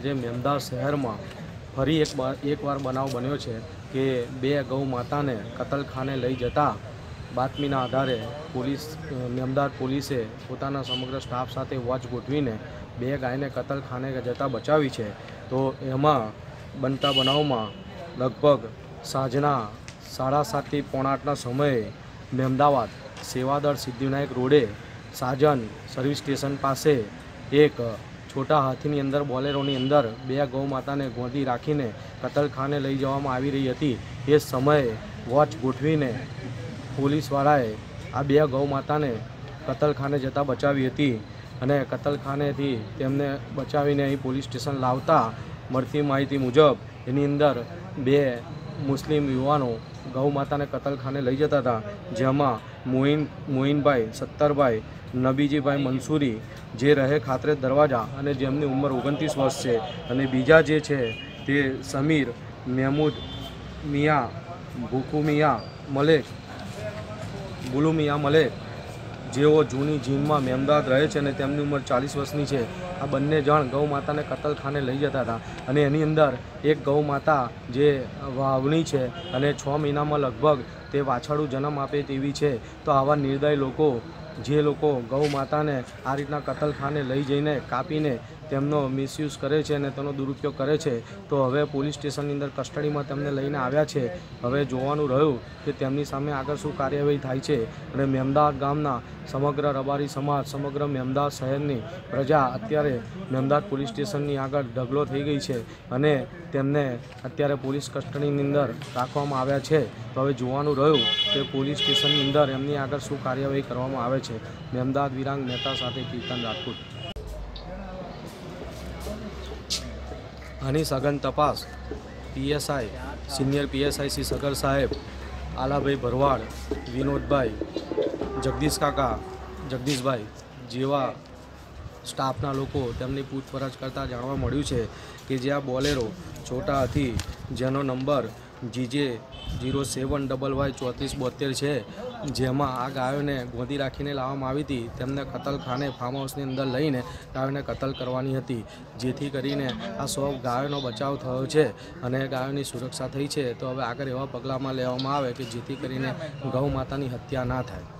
આજે મેમદાર શહેરમાં ફરી એક વાર એકવાર બનાવ બન્યો છે કે બે ગૌ માતાને કતલખાને લઈ જતા બાતમીના આધારે પોલીસ, મેમદાર પોલીસે પોતાના સમગ્ર સ્ટાફ સાથે વોચ ગોઠવીને બે ગાયને કતલખાને જતાં બચાવી છે. તો એમાં બનતા બનાવમાં લગભગ સાંજના સાડા સાતથી પોણા આઠના સમયે મહેમદાવાદ સેવાદળ સિદ્ધિવિનાયક રોડે સાજન સર્વિસ સ્ટેશન પાસે એક છોટા હાથીની અંદર, બોલેરોની અંદર બે ગૌ માતાને ગોંધી રાખીને કતલખાને લઈ જવામાં આવી રહી હતી. એ સમયે વોચ ગોઠવીને પોલીસવાળાએ આ બે ગૌ માતાને કતલખાને જતાં બચાવી હતી અને કતલખાનેથી તેમને બચાવીને અહીં પોલીસ સ્ટેશન લાવતા મળતી માહિતી મુજબ એની અંદર બે મુસ્લિમ યુવાનો ગૌ માતાને કતલખાને લઈ જતા હતા, જેમાં મોઇન મોઇનભાઈ સત્તરભાઈ, નબીજીભાઈ મંસૂરી, જે રહે ખાતરે દરવાજા અને જેમની ઉંમર ઓગણત્રીસ વર્ષ છે અને બીજા જે છે તે સમીર, મહેમૂદ, મિયા ભૂકુ મિયા મલેક બુલુ મિયા મલેક, જેઓ જૂની જીનમાં મહેમદાદ રહે છે અને તેમની ઉંમર ચાલીસ વર્ષની છે. આ બંને જણ ગૌ માતાને કતલખાને લઈ જતા હતા અને એની અંદર એક ગૌ માતા જે વાવણી છે અને છ મહિનામાં લગભગ તે વાછરડું જન્મ આપે તેવી છે. તો આવા નિર્દય લોકો, જે લોકો ગૌ માતાને આ રીતના કતલખાને લઈ જઈને કાપીને તેમનો મિસયુઝ કરે છે અને તેનો દુરુપયોગ કરે છે, તો હવે પોલીસ સ્ટેશનની અંદર કસ્ટડીમાં તેમને લઈને આવ્યા છે. હવે જોવાનું રહ્યું કે તેમની સામે આગળ શું કાર્યવાહી થાય છે. અને મેમદાવાદ ગામના સમગ્ર રબારી સમાજ, સમગ્ર મેમદાવાદ શહેરની પ્રજા અત્યારે મેમદાવાદ પોલીસ સ્ટેશનની આગળ ઢગલો થઈ ગઈ છે. અને તેમને અત્યારે પોલીસ કસ્ટડીની અંદર રાખવામાં આવ્યા છે. તો હવે જોવાનું રહ્યું કે પોલીસ સ્ટેશનની અંદર એમની આગળ શું કાર્યવાહી કરવામાં આવે છે. મેમદાદ વિરાંગ મહેતા સાથે કીર્તન રાજપૂત. આની સઘન તપાસ. PSI. Senior PSI Shri Sagar સાહેબ. આલાભાઈ ભરવાડ. વિનોદભાઈ. જગદીશ કાકા. જગદીશભાઈ. જેવા સ્ટાફના લોકો તેમની પૂછપરછ કરતાં જાણવા મળ્યું છે કે જે આ બોલેરો છોટા હતી જેનો number GJ zero seven double Y ચોત્રીસ બોતેર છે, જેમાં આ ગાયોને ગોંધી રાખીને લાવવામાં આવી હતી, તેમને કતલખાને ફાર્મ હાઉસની અંદર લઈને ગાયોને કતલ કરવાની હતી, જેથી કરીને આ સો ગાયોનો બચાવ થયો છે અને ગાયોની સુરક્ષા થઈ છે. તો હવે આગળ એવા પગલાંમાં લેવામાં આવે કે જેથી કરીને ગૌ માતાની હત્યા ના થાય.